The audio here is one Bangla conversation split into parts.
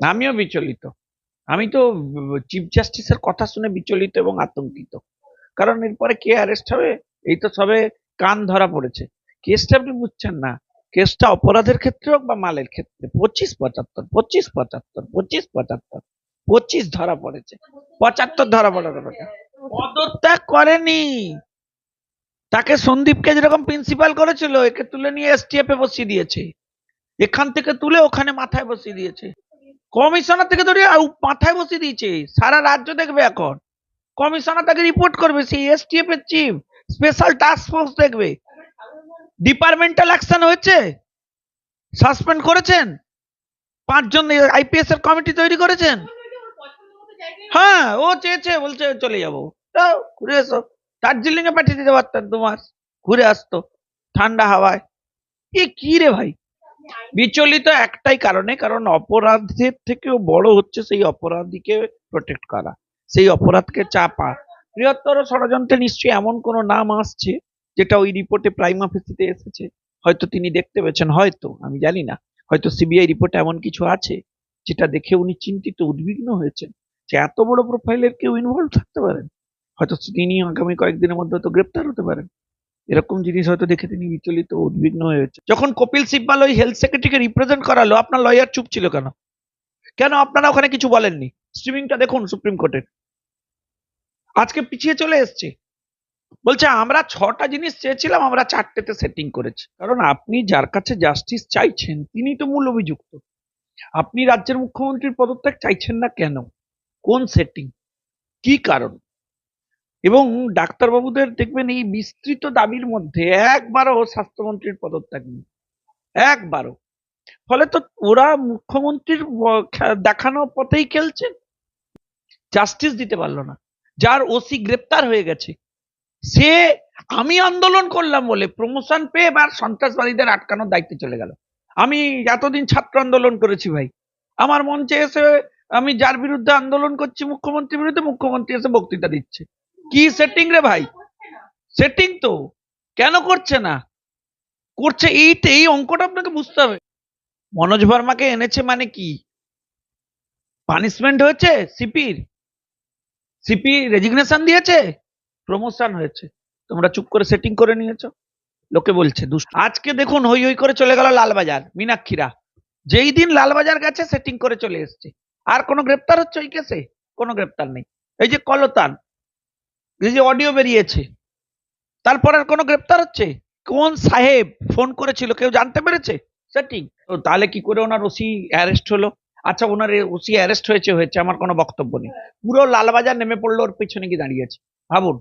আমিও বিচলিত। আমি তো চিফ জাস্টিসের কথা শুনে বিচলিত এবং আতঙ্কিত। কারণ এরপরে কে অ্যারেস্ট হবে, এই তো সবে কান ধরা পড়েছে। কেসটা আপনি বুঝছেন না। কেসটা অপরাধের ক্ষেত্রে হোক বা মালের ক্ষেত্রে, পঁচিশ পঁচাত্তর পঁচিশ পঁচাত্তর পঁচিশ পঁচাত্তর, পঁচিশ ধরা পড়েছে। পঁচাত্তর ধরা পড়ার কথা পদত্যাগ করেনি। তাকে সন্দীপকে যেরকম প্রিন্সিপাল করেছিল, একে তুলে নিয়ে এসটিএফ এ বসিয়ে দিয়েছে। এখান থেকে তুলে ওখানে মাথায় বসিয়ে দিয়েছে। কমিশনার থেকে ধরে মাথায় বসিয়ে দিয়েছে, সারা রাজ্য দেখবে এখন। কমিশনার তাকে রিপোর্ট করবে, সেই এসটিএফ এর চিফ স্পেশাল টাস্ক ফোর্স দেখবে। ডিপার্টমেন্টাল অ্যাকশন হয়েছে? সাসপেন্ড করেছেন? পাঁচজন আইপিএস এর কমিটি তৈরি করেছেন? হ্যাঁ ও চেয়েছে, বলছে চলে যাব। ঘুরে এসো। দার্জিলিং এ পাঠিয়ে দিতে পারতেন দু মাস। ঘুরে আসতো, ঠান্ডা হাওয়ায়। এ কি রে ভাই? বিচলিত একটাই কারণে, কারণ অপরাধের থেকেও বড় হচ্ছে সেই অপরাধীকে প্রোটেক্ট করা, সেই অপরাধকে চাপা। বৃহত্তর ষড়যন্ত্রে নিশ্চয়ই এমন কোনো নাম আসছে, যেটা ওই রিপোর্টে প্রাইম অফিসিতে এসেছে। হয়তো তিনি দেখতে পেয়েছেন, হয়তো, আমি জানি না। হয়তো সিবিআই রিপোর্টে এমন কিছু আছে, যেটা দেখে উনি চিন্তিত, উদ্বিগ্ন হয়েছেন যে এত বড় প্রোফাইলের কেউ ইনভলভ থাকতে পারেন? হয়তো তিনি আগামী কয়েকদিনের মধ্যে তো গ্রেপ্তার হতে পারেন। এরকম জিনিস হয়তো দেখে তিনি বিচলিত, উদ্বিগ্ন হয়েছে যখন কপিল সিব্বাল ওই হেলথ সেক্রেটারিকে রিপ্রেজেন্ট করালো, আপনার লয়ার চুপ ছিল কেন? কেন আপনারা ওখানে কিছু বলেননি? স্ট্রিমিংটা দেখুন সুপ্রিম কোর্টের। আজকে পিছিয়ে চলে এসছে। বলছে, আমরা ছটা জিনিস চেয়েছিলাম, আমরা চারটেতে সেটিং করেছি। কারণ আপনি যার কাছে জাস্টিস চাইছেন, তিনি তো মূল অভিযুক্ত। আপনি রাজ্যের মুখ্যমন্ত্রীর পদত্যাগ চাইছেন না কেন? কোন সেটিং কি কারণ? এবং ডাক্তারবাবুদের দেখবেন এই বিস্তৃত দাবির মধ্যে একবারও স্বাস্থ্যমন্ত্রীর পদত্যাগ নেই। একবারও। ফলে তো ওরা মুখ্যমন্ত্রীর দেখানো পথেই খেলছেন জাস্টিস দিতে পারল না। যার ওসি গ্রেপ্তার হয়ে গেছে। সে আমি আন্দোলন করলাম বলে প্রমোশন পেয়ে এবার সন্ত্রাসবাদীদের আটকানোর দায়িত্বে চলে গেল। আমি এতদিন ছাত্র আন্দোলন করেছি ভাই। আমার মঞ্চে এসে আমি যার বিরুদ্ধে আন্দোলন করছি মুখ্যমন্ত্রীর বিরুদ্ধে মুখ্যমন্ত্রী এসে বক্তৃতা দিচ্ছে। কি সেটিং রে ভাই? সেটিং তো। কেন করছে না? করছে এই এই অঙ্কটা আপনাকে বুঝতে হবে। মনোজ ভার্মাকে এনেছে মানে কি? পানিশমেন্ট হয়েছে সিপির সিপি রেজিগনেশন দিয়েছে? প্রমোশন হয়েছে। তোমরা চুপ করে সেটিং করে নিয়েছো। লোকে বলছে আজকে দেখুন হই হই করে চলে গেল লালবাজার, মীনাক্ষীরা। যেই দিন লালবাজার গেছে সেটিং করে চলে এসছে। আর কোনো গ্রেপ্তার হচ্ছে ওই কেসে কোনো গ্রেপ্তার নেই। এই যে কলতান এই যে অডিও বেরিয়েছে। তারপর আর কোনো গ্রেপ্তার হচ্ছে? কোন সাহেব ফোন করেছিল? কেউ জানতে পেরেছে? সেটিং তো তাহলে কি করে ওনার ওসি অ্যারেস্ট হলো? আচ্ছা ওনার ওসি অ্যারেস্ট হয়েছে হয়েছে, আমার কোনো বক্তব্য নেই। পুরো লালবাজার নেমে পড়ল, ওর পিছনে গিয়ে দাঁড়িয়েছে ভাবুন।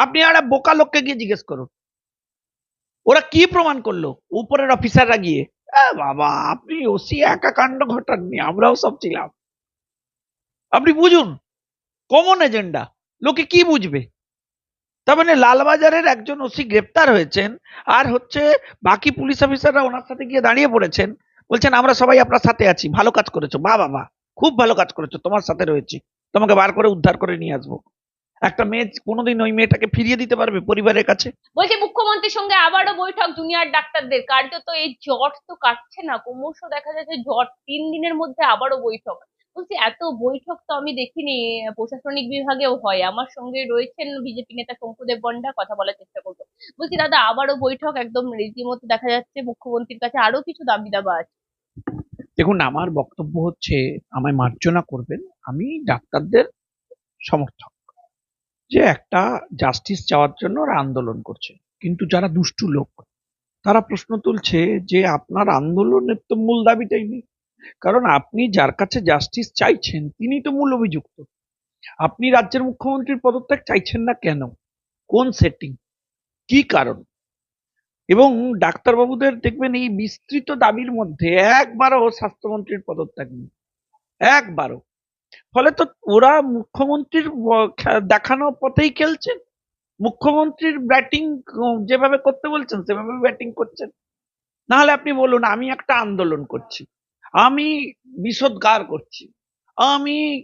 আপনি আর বোকা লোককে গিয়ে জিজ্ঞেস করুন। ওরা কি প্রমাণ করল? উপরের অফিসাররা গিয়ে, "এ বাবা, আপনি ওসি একা কাণ্ড ঘটাননি, আমরাও সব ছিলাম। আপনি বুঝুন। কমন এজেন্ডা লোকে কি বুঝবে? তার মানে লালবাজারের একজন ওসি গ্রেপ্তার হয়েছেন, আর হচ্ছে বাকি পুলিশ অফিসাররা ওনার সাথে গিয়ে দাঁড়িয়ে পড়েছেন। বলছেন, আমরা সবাই আপনার সাথে আছি, ভালো কাজ করেছ। বা বাবা খুব ভালো কাজ করেছ, তোমার সাথে রয়েছি। তোমাকে বার করে উদ্ধার করে নিয়ে আসব। একটা মেয়ে কোনোদিন ওই মেয়েটাকে ফিরিয়ে দিতে পারবে পরিবারের কাছে? বলছি, মুখ্যমন্ত্রীর সঙ্গে আবারও বৈঠক জুনিয়র ডাক্তারদের। কার্যত এই জট তো কাটছে না, ক্রমশ দেখা যাচ্ছে জট তিন দিনের মধ্যে আবারও বৈঠক। বলছি, এত বৈঠক তো আমি দেখিনি, প্রশাসনিক বিভাগেও হয়। আমার সঙ্গে রয়েছেন বিজেপি নেতা শঙ্কুদেব বন্ডা, কথা বলার চেষ্টা করব। বলছি, দাদা, আবারও বৈঠক, একদম রীতিমতো দেখা যাচ্ছে, মুখ্যমন্ত্রীর কাছে আরও কিছু দাবি দাবা আছে। দেখুন, আমার বক্তব্য হচ্ছে, আমায় মার্জনা করবেন, আমি ডাক্তারদের সমর্থক। যে একটা জাস্টিস চাওয়ার জন্য ওরা আন্দোলন করছে, কিন্তু যারা দুষ্টু লোক, তারা প্রশ্ন তুলছে যে আপনার আন্দোলনের তো মূল দাবিটাই নেই। কারণ আপনি যার কাছে জাস্টিস চাইছেন, তিনি তো মূল অভিযুক্ত আপনি রাজ্যের মুখ্যমন্ত্রীর পদত্যাগ চাইছেন না কেন? কোন সেটিং কি কারণ? এবং ডাক্তারবাবুদের দেখবেন এই বিস্তৃত দাবির মধ্যে একবারও স্বাস্থ্যমন্ত্রীর পদত্যাগ নেই। একবারও। ফলে তো ওরা মুখ্যমন্ত্রীর দেখানো পথেই খেলছেন মুখ্যমন্ত্রীর ব্যাটিং যেভাবে করতে বলছেন, সেভাবে ব্যাটিং করছেন। না হলে আপনি বলুন, আমি একটা আন্দোলন করছি। আমি বিষোদ্গার করছি। আমি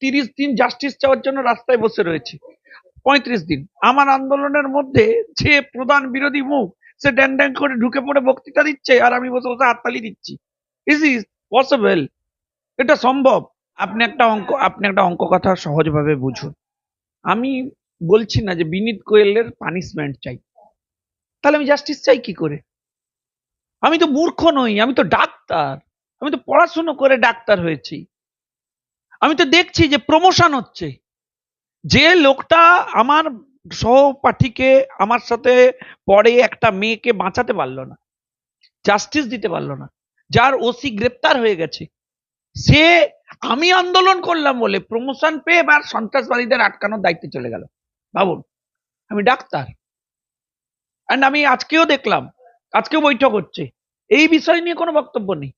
তিরিশ দিন জাস্টিস চাওয়ার জন্য রাস্তায় বসে রয়েছি। পঁয়ত্রিশ দিন। আমার আন্দোলনের মধ্যে যে প্রধান বিরোধী মুখ, সে ড্যাং ড্যাং করে ঢুকে পড়ে বক্তৃতা দিচ্ছে আর আমি বসে বসে হাততালি দিচ্ছি। ইজ ইজ পসিবল এটা সম্ভব? আপনি একটা অঙ্ক, আপনি একটা অঙ্ক কথা সহজভাবে বুঝুন। আমি বলছি না যে বিনীত কোয়েলের পানিশমেন্ট চাই। তাহলে আমি জাস্টিস চাই কি করে? আমি তো মূর্খ নই, আমি তো ডাক্তার। আমি তো পড়াশুনো করে ডাক্তার হয়েছি। আমি তো দেখছি যে প্রমোশন হচ্ছে। যে লোকটা আমার সহপাঠীকে আমার সাথে পরে একটা মেয়েকে বাঁচাতে পারল না জাস্টিস দিতে পারল না, যার ওসি গ্রেপ্তার হয়ে গেছে। সে আমি আন্দোলন করলাম বলে প্রমোশন পেয়ে এবার সন্ত্রাসবাদীদের আটকানোর দায়িত্বে চলে গেল। ভাবুন, আমি ডাক্তার। অ্যান্ড আমি আজকেও দেখলাম, আজকেও বৈঠক হচ্ছে। এই বিষয় নিয়ে কোনো বক্তব্য নেই।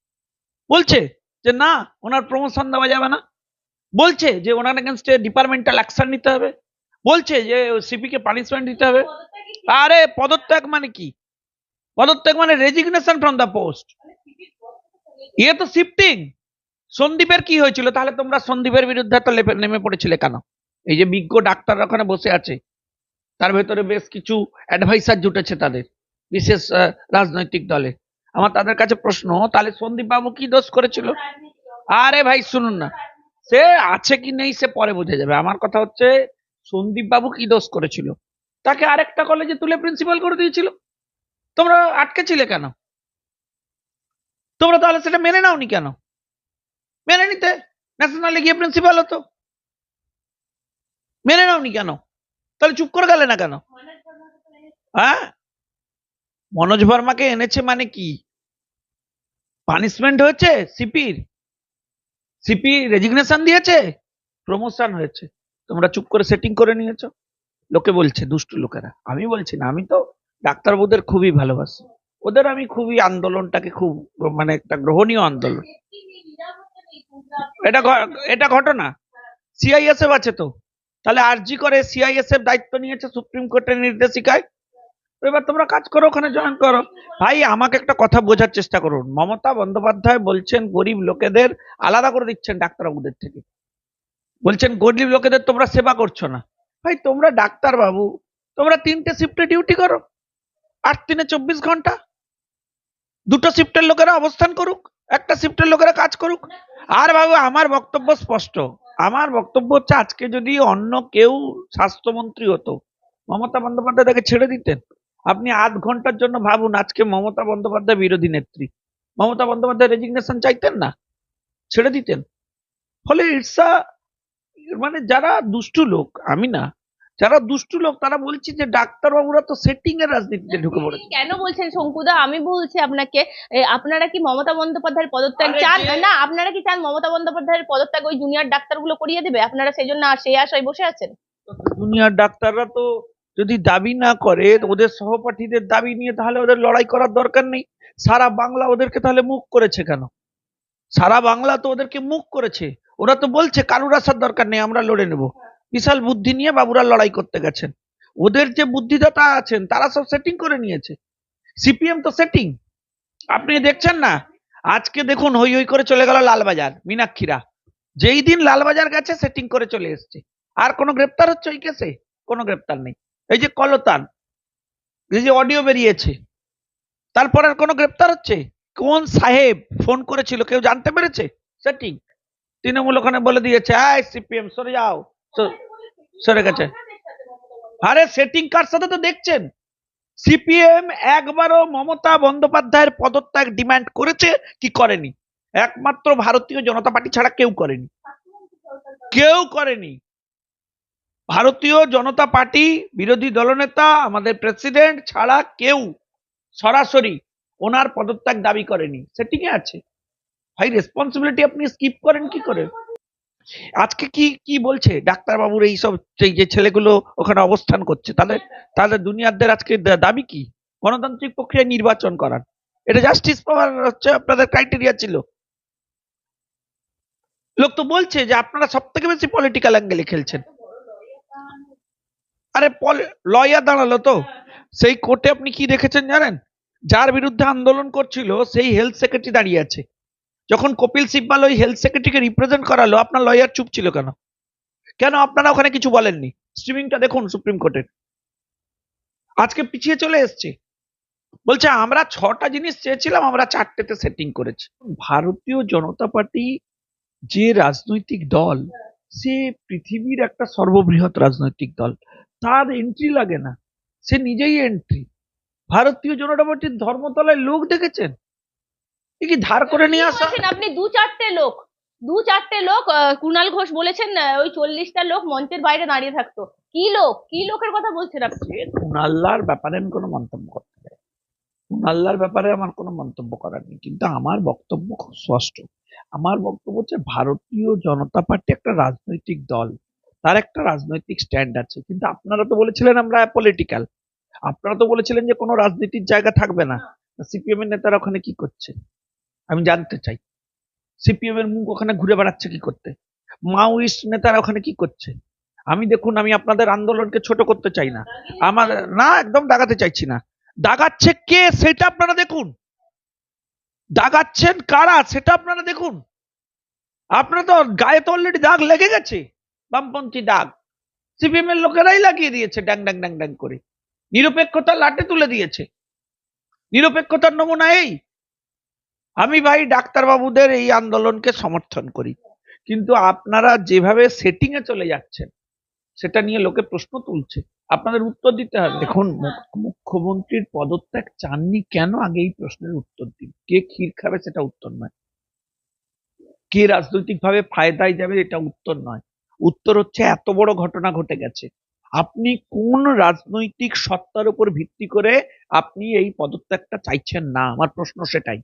বলছে যে না, ওনার প্রমোশন দেওয়া যাবে না। বলছে যে ওনার এগেনস্টে ডিপার্টমেন্টাল অ্যাকশন নিতে হবে। বলছে যে সিপিকে পানিশমেন্ট দিতে হবে। আরে পদত্যাগ মানে কি? পদত্যাগ মানে রেজিগনেশন ফ্রম দ্য পোস্ট ইয়ে তো শিফটিং সন্দীপের কি হয়েছিল? তাহলে তোমরা সন্দীপের বিরুদ্ধে তো নেমে পড়েছিলে কেন? এই যে বিজ্ঞ ডাক্তার ওখানে বসে আছে, তার ভেতরে বেশ কিছু অ্যাডভাইসার জুটেছে তাদের, বিশেষ রাজনৈতিক দলে। আমার তাদের কাছে প্রশ্ন, তাহলে সন্দীপ বাবু কি দোষ করেছিল? আরে ভাই, শুনুন না। সে আছে কি নেই সে পরে বোঝা যাবে। আমার কথা হচ্ছে সন্দীপ বাবু কি দোষ করেছিল? তাকে আরেকটা কলেজে তুলে প্রিন্সিপাল করে দিয়েছিল। তোমরা আটকে ছিলে কেন? তোমরা তাহলে সেটা মেনে নাওনি কেন? মেনে নিতে? ন্যাশনালে গিয়ে প্রিন্সিপাল হতো। মেনে নাওনি কেন? তাহলে চুপ করে গেলে না কেন? হ্যাঁ? মনোজ ভার্মাকে এনেছে মানে কি? পানিশমেন্ট হয়েছে? সিপির সিপি রেজিগনেশন দিয়েছে? প্রমোশন হয়েছে। তোমরা চুপ করে সেটিং করে নিয়েছো। লোকে বলছে, দুষ্টু লোকেরা। আমি বলছি না, আমি তো ডাক্তারবাবুদের খুবই ভালোবাসি। ওদের আমি খুবই আন্দোলনটাকে খুব মানে একটা গ্রহণীয় আন্দোলন। এটা এটা ঘটনা। সিআইএসএফ আছে তো। তাহলে আরজি করে সিআইএসএফ দায়িত্ব নিয়েছে সুপ্রিম কোর্টের নির্দেশিকায়। এবার তোমরা কাজ করো, ওখানে জয়েন করো। ভাই, আমাকে একটা কথা বোঝার চেষ্টা করুন। মমতা বন্দ্যোপাধ্যায় বলছেন, গরিব লোকেদের আলাদা করে দিচ্ছেন ডাক্তারবাবুদের থেকে। বলছেন, গরিব লোকেদের তোমরা সেবা করছ না। ভাই, তোমরা ডাক্তার বাবু তোমরা তিনটে শিফটে ডিউটি করো। আট তিনে চব্বিশ ঘণ্টা। দুটো শিফটের লোকেরা অবস্থান করুক, একটা শিফটের লোকেরা কাজ করুক। আর বাবু, আমার বক্তব্য স্পষ্ট। আমার বক্তব্য হচ্ছে, আজকে যদি অন্য কেউ স্বাস্থ্যমন্ত্রী হতো, মমতা বন্দ্যোপাধ্যায় তাকে ছেড়ে দিতেন। আপনি আধ ঘণ্টার জন্য ভাবুন আজকে মমতা বন্দ্যোপাধ্যায় বিরোধী নেত্রী। মমতা বন্দ্যোপাধ্যায় রেজিগনেশন চাইতেন না ছেড়ে দিতেন। ফলে ইটস মানে যারা দুষ্টু লোক আমি না যারা দুষ্টু লোক তারা বলছে যে ডাক্তারবাবুরা তো সেটিং এর রাজনীতিতে ঢুকে পড়েছে। কেন বলছেন শঙ্কুদা? আমি বলছি আপনাকে আপনারা কি মমতা বন্দ্যোপাধ্যায়ের পদত্যাগ চান? না আপনারা কি চান মমতা বন্দ্যোপাধ্যায়ের পদত্যাগ ওই জুনিয়র ডাক্তারগুলো করিয়ে দেবে? আপনারা সেই জন্য আর সেই আশায় বসে আছেন? জুনিয়র ডাক্তাররা তো যদি দাবি না করে ওদের সহপাঠীদের দাবি নিয়ে তাহলে ওদের লড়াই করার দরকার নেই। সারা বাংলা ওদেরকে তাহলে মুখ করেছে কেন? সারা বাংলা তো ওদেরকে মুখ করেছে। ওরা তো বলছে কারুর আসার দরকার নেই আমরা লড়ে নেব। বিশাল বুদ্ধি নিয়ে বাবুরা লড়াই করতে গেছেন। ওদের যে বুদ্ধিদাতা আছেন তারা সব সেটিং করে নিয়েছে। সিপিএম তো সেটিং আপনি দেখছেন না? আজকে দেখুন হই হই করে চলে গেল লালবাজার মীনাক্ষীরা। যেই দিন লালবাজার গেছে সেটিং করে চলে এসছে। আর কোনো গ্রেপ্তার হচ্ছে ওই কেসে কোনো গ্রেপ্তার নেই। এই যে কলতান, এই যে অডিও বেরিয়েছে, তারপর আর কোনো গ্রেপ্তার হচ্ছে? কোন সাহেব ফোন করেছিল? কেউ জানতে পেরেছে? সেটিং তৃণমূল ওখানে বলে দিয়েছে আয় সিপিএম, সরে যাও। সরে গেছে। আরে সেটিং কার সাথে তো দেখছেন? সিপিএম একবারও মমতা বন্দ্যোপাধ্যায়ের পদত্যাগ ডিমান্ড করেছে, কি করেনি? একমাত্র ভারতীয় জনতা পার্টি ছাড়া কেউ করেনি। কেউ করেনি। ভারতীয় জনতা পার্টি বিরোধী দলনেতা, আমাদের প্রেসিডেন্ট ছাড়া কেউ সরাসরি ওনার পদত্যাগ দাবি করেনি। সেটিং এ আছে? ভাই রেসপন্সিবিলিটি আপনি স্কিপ করেন কি করে? আজকে কি কি বলছে ডাক্তারবাবুর এই সব যে- যে ছেলেগুলো ওখানে অবস্থান করছে? তাহলে তাহলে দুনিয়াদের আজকে দাবি কি? গণতান্ত্রিক প্রক্রিয়ায় নির্বাচন করার। এটা জাস্টিস পাওয়ার হচ্ছে আপনাদের ক্রাইটেরিয়া ছিল। লোক তো বলছে যে আপনারা সব থেকে বেশি পলিটিক্যাল অ্যাঙ্গেলে খেলছেন। আরে লয়ার দাঁড়াল তো। সেই কোর্টে আপনি কি দেখেছেন জানেন? যার বিরুদ্ধে আন্দোলন করছিল, সেই হেলথ সেক্রেটারি দাঁড়িয়ে আছে। যখন কপিল সিব্বাল ওই হেলথ সেক্রেটারিকে রিপ্রেজেন্ট করালো, আপনার লয়ার চুপ ছিল কেন? কেন আপনারা ওখানে কিছু বলেননি? স্ট্রিমিংটা দেখুন সুপ্রিম কোর্টের। আজকে পিছিয়ে চলে এসছে। বলছে, আমরা ছটা জিনিস চেয়েছিলাম, আমরা চারটেতে সেটিং করেছি। ভারতীয় জনতা পার্টি যে রাজনৈতিক দল, সে পৃথিবীর একটা সর্ববৃহৎ রাজনৈতিক দল। তার এন্ট্রি লাগে না। সে নিজেই এন্ট্রি ভারতীয় জনতা পার্টির ধর্মতলায় লোক দেখেছেন? কি ধার করে নিয়ে আসা? আপনি দু চারটে লোক দু চারটে লোক কুণাল ঘোষ বলেছেন ওই চল্লিশটা লোক মঞ্চের বাইরে দাঁড়িয়ে থাকতো। কি লোক? কি লোকের কথা বলছেন আপনি? সে কুনাল্লার ব্যাপারে আমি কোনো মন্তব্য করতে চাই না। কুনাল্লার ব্যাপারে আমার কোনো মন্তব্য করার নেই কিন্তু আমার বক্তব্য খুব স্পষ্ট। আমার বক্তব্য হচ্ছে ভারতীয় জনতা পার্টি একটা রাজনৈতিক দল। তার একটা রাজনৈতিক স্ট্যান্ড আছে। কিন্তু আপনারা তো বলেছিলেন আমরা পলিটিক্যাল আপনারা তো বলেছিলেন যে কোনো রাজনীতির জায়গা থাকবে না। সিপিএম এর নেতারা ওখানে কি করছে? আমি জানতে চাই। সিপিএম এর মুখ ওখানে ঘুরে বেড়াচ্ছে কি করতে? মাওয়িস্ট নেতারা ওখানে কি করছে? আমি দেখুন, আমি আপনাদের আন্দোলনকে ছোট করতে চাই না। আমার, না, একদম দাগাতে চাইছি না। দাগাচ্ছে কে সেটা আপনারা দেখুন। দাগাচ্ছেন কারা সেটা আপনারা দেখুন। আপনারা তো গায়ে তো অলরেডি দাগ লেগে গেছে। বামপন্থী দাগ সিপিএম এর লোকেরাই লাগিয়ে দিয়েছে ড্যাং ড্যাং ড্যাং ড্যাং করে। নিরপেক্ষতা লাটে তুলে দিয়েছে। নিরপেক্ষতার নমুনা এই। আমি ভাই ডাক্তারবাবুদের এই আন্দোলনকে সমর্থন করি। কিন্তু আপনারা যেভাবে সেটিং এ চলে যাচ্ছেন, সেটা নিয়ে লোকে প্রশ্ন তুলছে। আপনাদের উত্তর দিতে হবে। দেখুন মুখ্যমন্ত্রীর পদত্যাগ চাননি কেন? আগে এই প্রশ্নের উত্তর দিন। কে ক্ষীর খাবে সেটা উত্তর নয়। কে রাজনৈতিক ভাবে ফায়দায় যাবে এটা উত্তর নয়। উত্তর হচ্ছে এত বড় ঘটনা ঘটে গেছে। আপনি কোন রাজনৈতিক সত্তার উপর ভিত্তি করে আপনি এই পদত্যাগটা চাইছেন না? আমার প্রশ্ন সেটাই।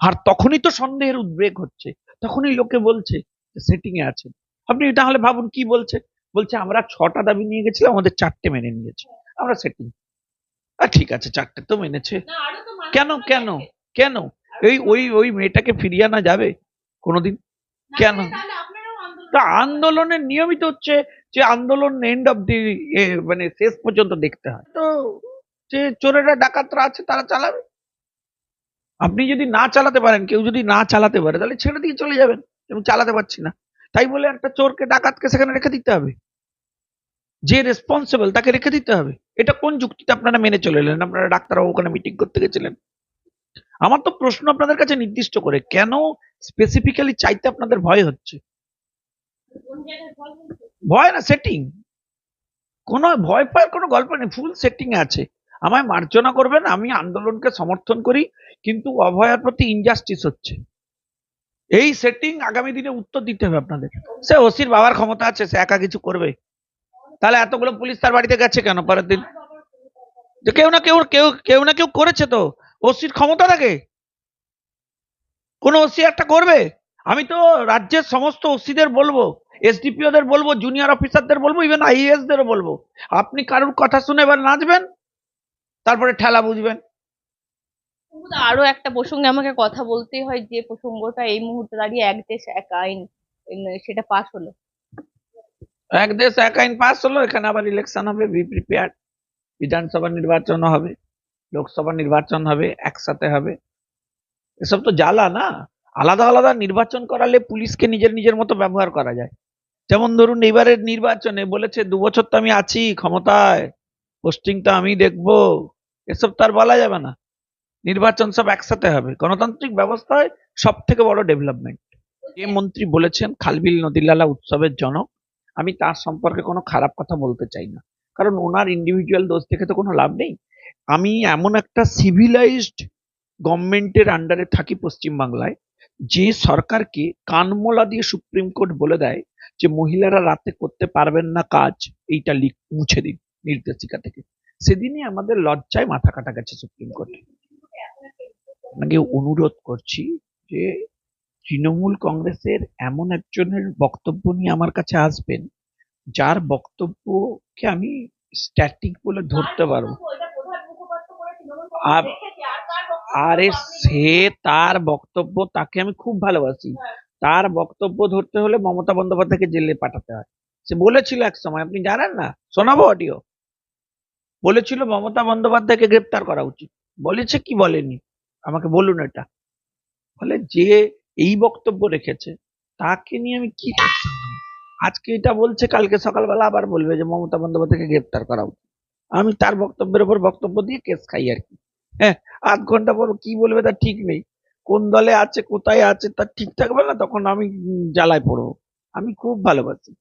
আর তখনই তো সন্দেহের উদ্বেগ হচ্ছে। তখনই লোকে বলছে সেটিং এ আছেন। আপনি তাহলে ভাবুন কি বলছে? বলছে আমরা ছটা দাবি নিয়ে গেছিলাম আমাদের চারটে মেনে নিয়েছে। আমরা সেটিং আর ঠিক আছে চারটে তো মেনেছে। কেন কেন কেন? এই ওই ওই মেয়েটাকে ফিরিয়ে আনা যাবে কোনোদিন? কেন? তা আন্দোলনের নিয়মিত হচ্ছে যে আন্দোলন এন্ড অফ দি মানে শেষ পর্যন্ত দেখতে হয়। তো যে চোরেরা ডাকাতরা আছে তারা চালাবে? আপনি যদি না চালাতে পারেন, কেউ যদি না চালাতে পারে, তাহলে ছেড়ে দিয়ে চলে যাবেন এবং চালাতে পারছি না। তাই বলে একটা চোরকে, ডাকাতকে সেখানে রেখে দিতে হবে। যে রেসপন্সিবল তাকে রেখে দিতে হবে। এটা কোন যুক্তিতে আপনারা মেনে চলে এলেন আপনারা ডাক্তারবাবু ওখানে মিটিং করতে গেছিলেন। আমার তো প্রশ্ন আপনাদের কাছে নির্দিষ্ট করে, কেন স্পেসিফিক্যালি চাইতে আপনাদের ভয় হচ্ছে? ভয় না সেটিং কোনো ভয় পাওয়ার কোনো গল্প নেই ফুল সেটিং আছে। আমায় মার্জনা করবেন, আমি আন্দোলনকে সমর্থন করি, কিন্তু অভয়ার প্রতি ইনজাস্টিস হচ্ছে। এই সেটিং আগামী দিনে উত্তর দিতে হবে আপনাদের। সে ওসির বাবার ক্ষমতা আছে, সে একা কিছু করবে। তাহলে এতগুলো পুলিশ তার বাড়িতে গেছে কেন পরের দিন? যে কেউ না কেউ কেউ কেউ না কেউ করেছে তো। ওসির ক্ষমতা থাকে। কোন ওসি একটা করবে। আমি তো রাজ্যের সমস্ত ওসিদের বলব এসডিপিওদের বলব জুনিয়র অফিসারদের বলব ইভেন আইএস দেরও বলব। আপনি কারোর কথা শুনে এবার নাচবেন তারপরে ঠেলা বুঝবেন। আরও একটা প্রসঙ্গে আমাকে কথা বলতেই হয় যে প্রসঙ্গটা এই মুহূর্তে দাঁড়িয়ে এক দেশ এক আইন সেটা পাশ হলো। এক দেশ এক আইন পাস হলো এখানে আবার ইলেকশন হবে বি প্রিপেয়ার বিধানসভা নির্বাচন হবে লোকসভা নির্বাচন হবে একসাথে হবে। এসব তো জ্বালা না। আলাদা আলাদা নির্বাচন করালে পুলিশকে নিজের নিজের মতো ব্যবহার করা যায়। যেমন ধরুন এবারের নির্বাচনে বলেছে, দু বছর তো আমি আছি, ক্ষমতায় পোস্টিং তো আমি দেখব। এসব তো আর বলা যাবে না। নির্বাচন সব একসাথে হবে। গণতান্ত্রিক ব্যবস্থায় সব থেকে বড় ডেভেলপমেন্ট যে মন্ত্রী বলেছেন, খালবিল নদীলালা উৎসবের জনক। আমি তার সম্পর্কে কোনো খারাপ কথা বলতে চাই না। কারণ ওনার ইন্ডিভিজুয়াল দোষ থেকে তো কোনো লাভ নেই। আমি এমন একটা সিভিলাইজড গভর্নমেন্টের আন্ডারে থাকি পশ্চিমবাংলায়, যে সরকারকে কানমোলা দিয়ে সুপ্রিম কোর্ট বলে দেয় যে মহিলারা রাতে করতে পারবেন না কাজ, এইটা লিখ, মুছে দিন নির্দেশিকা থেকে। সেদিনই আমাদের লজ্জায় মাথা কাটা গেছে সুপ্রিম কোর্টে আপনাকে অনুরোধ করছি যে তৃণমূল কংগ্রেসের এমন একজনের বক্তব্য নিয়ে আমার কাছে আসবেন, যার বক্তব্যকে আমি স্ট্যাটিক বলে ধরতে পারব। আরে সে তার বক্তব্য তাকে আমি খুব ভালোবাসি। তার বক্তব্য ধরতে হলে মমতা বন্দ্যোপাধ্যায়কে জেলে পাঠাতে হয়। সে বলেছিল এক সময়, আপনি জানেন না? শোনাবো অডিও বলেছিল, মমতা বন্দ্যোপাধ্যায়কে গ্রেপ্তার করা উচিত। বলেছে, কি বলেনি? আমাকে বলুন এটা। ফলে যে এই বক্তব্য রেখেছে, তাকে নিয়ে আমি কি আজকে এটা বলছে, কালকে সকালবেলা আবার বলবে যে, মমতা বন্দ্যোপাধ্যায়কে গ্রেপ্তার করা উচিত। আমি তার বক্তব্যের উপর বক্তব্য দিয়ে কেস খাই আর কি। হ্যাঁ আধ ঘণ্টা পর কি বলবে তার ঠিক নেই। কোন দলে আছে, কোথায় আছে তার ঠিক থাকবে না, তখন আমি জ্বালায় পড়ব। আমি খুব ভালোবাসি।